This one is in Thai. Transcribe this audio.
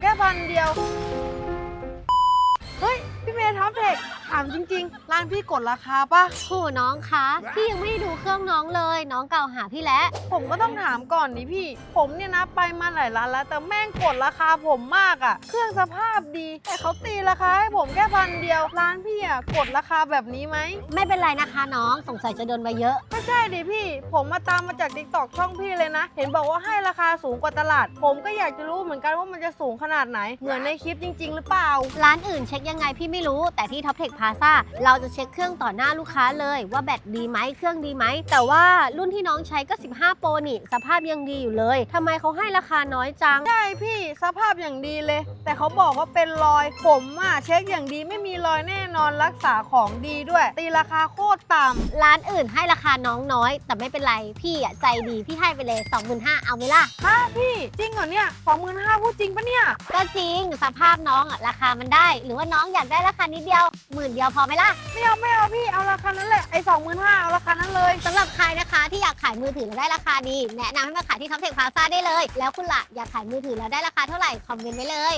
แค่พันเดียว เฮ้ย พี่เมย์ท็อปเทคถามจริง ๆ ร้านพี่กดราคาปะโหน้องคะ พี่ยังไม่ได้ดูเครื่องน้องเลย น้องเกล่าวหาพี่แล้ว ผมก็ต้องถามก่อนดิพี่ ผมเนี่ยนะไปมาหลายร้านแล้ว แต่แม่งกดราคาผมมากอะ่ะ เครื่องสภาพดี แต่เขาตีราคาให้ผมแค่พันเดียว ร้านพี่ อะ่ะกดราคาแบบนี้ไหม ไม่เป็นไรนะคะน้องสงสัยจะโดนไปเยอะ ไม่ใช่ดิพี่ ผมมาตามมาจากดิกตอกช่องพี่เลยนะ เห็นบอกว่าให้ราคาสูงกว่าตลาด ผมก็อยากจะรู้เหมือนกันว่ามันจะสูงขนาดไหน เหมือนในคลิปจริง ๆ หรือเปล่า ร้านอื่นเช็คยังไงพี่ไม่รู้ แต่ที่ Top Tech Plaza เราจะเช็คเครื่องต่อหน้าลูกค้าเลย ว่าแบตดีไหมเครื่องดีไหม แต่ว่ารุ่นที่น้องใช้ก็ 15 โปรนี่สภาพยังดีอยู่เลยทำไมเขาให้ราคาน้อยจัง ใช่พี่สภาพอย่างดีเลย แต่เขาบอกว่าเป็นรอย ผมอะเช็คอย่างดีไม่มีรอยแน่นอนรักษาของดีด้วย ตีราคาโคตรต่ำร้านอื่นให้ราคาน้องน้อย แต่ไม่เป็นไร พี่อะใจดี พี่ให้ไปเลย 25,000เอาไหมล่ะฮะพี่จริงเหรอเนี่ยสองหมื่นห้าพูดจริงปะเนี่ย ก็จริงสภาพน้องอะราคามันได้ หรือว่าน้องอยากได้ราคานิดเดียวหมื่นเดียวพอไหมล่ะ ไม่เอาไม่เอาพี่เอาราคานั้นแหละไอ้สองหมื่นห้าเอาราคานั้นเลย สำหรับใครนะคะที่อยากขายมือถือแล้วได้ราคาดี แนะนำให้มาขายที่ท็อปเทคพาซาได้เลย แล้วคุณล่ะอยากขายมือถือแล้วได้ราคาเท่าไหร่ คอมเมนต์ไว้เลย